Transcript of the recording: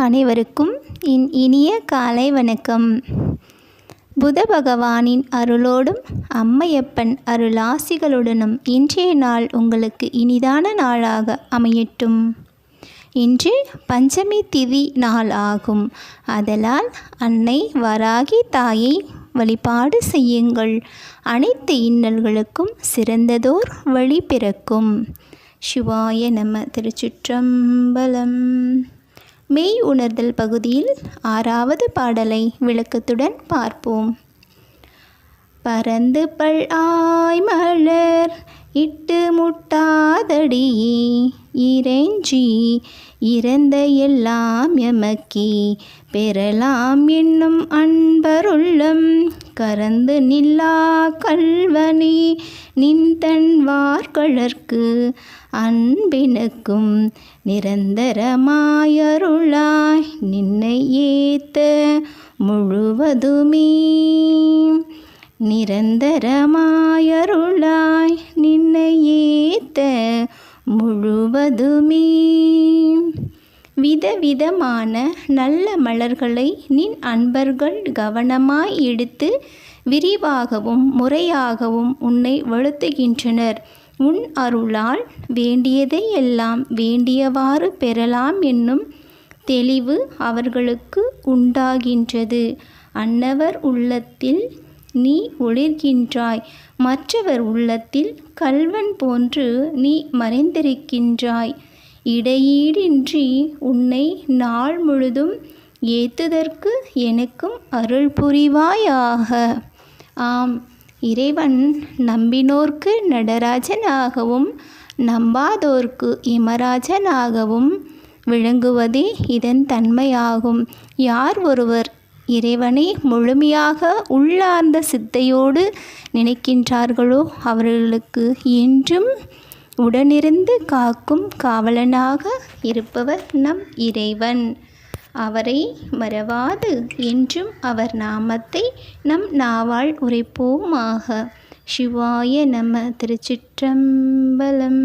அனைவருக்கும் என் இனிய காலை வணக்கம். புத பகவானின் அருளோடும் அம்மையப்பன் அருளாசிகளுடனும் இன்றைய நாள் உங்களுக்கு இனிதான நாளாக அமையட்டும். இன்று பஞ்சமி திதி நாள் ஆகும். அதலால் அன்னை வராகி தாயை வழிபாடு செய்யுங்கள். அனைத்து இன்னல்களுக்கும் சிறந்ததோர் வழி பிறக்கும். சிவாய நம திருச்சிற்றம்பலம். மெய் உணர்தல் பகுதியில் ஆறாவது பாடலை விளக்கத்துடன் பார்ப்போம். பறந்து பல் ஆய் மலர் இட்டு முட்டாதடி இறைஞ்சி இறந்த எல்லாம் எமக்கி. பெறலாம் என்னும் அன்பருள்ளம் கறந்து நில்லா கல்வனே நின்தன் வார்கழற்கு அன்பினுக்கும். நிரந்தரமாயருளாய் நின்னை ஏத்த முழுவதுமே. நிரந்தரமாயருளாய் முழுவதுமே. விதவிதமான நல்ல மலர்களை நின் அன்பர்கள் கவனமாய் எடுத்து விரிவாகவும் முறையாகவும் உன்னை வழுத்துகின்றனர். உன் அருளால் வேண்டியதை எல்லாம் வேண்டியவாறு பெறலாம் என்னும் தெளிவு அவர்களுக்கு உண்டாகின்றது. அன்னவர் உள்ளத்தில் நீ ஒளிர்கின்றாய். மற்றவர் உள்ளத்தில் கல்வன் போன்று நீ மறைந்திருக்கின்றாய். இடையீடின்றி உன்னை நாள் முழுதும் ஏத்துதற்கு எனக்கும் அருள் புரிவாயாக. ஆம் இறைவன் நம்பினோர்க்கு நடராஜனாகவும் நம்பாதோர்க்கு இமராஜனாகவும் விளங்குவதே இதன் தன்மையாகும். யார் ஒருவர் இறைவனை முழுமையாக உள்ளார்ந்த சித்தையோடு நினைக்கின்றார்களோ அவர்களுக்கு என்றும் உடனிருந்து காக்கும் காவலனாக இருப்பவர் நம் இறைவன். அவரை மறவாது என்றும் அவர் நாமத்தை நம் நாவால் உரைப்போமாக. சிவாய நம திருச்சிற்றம்பலம்.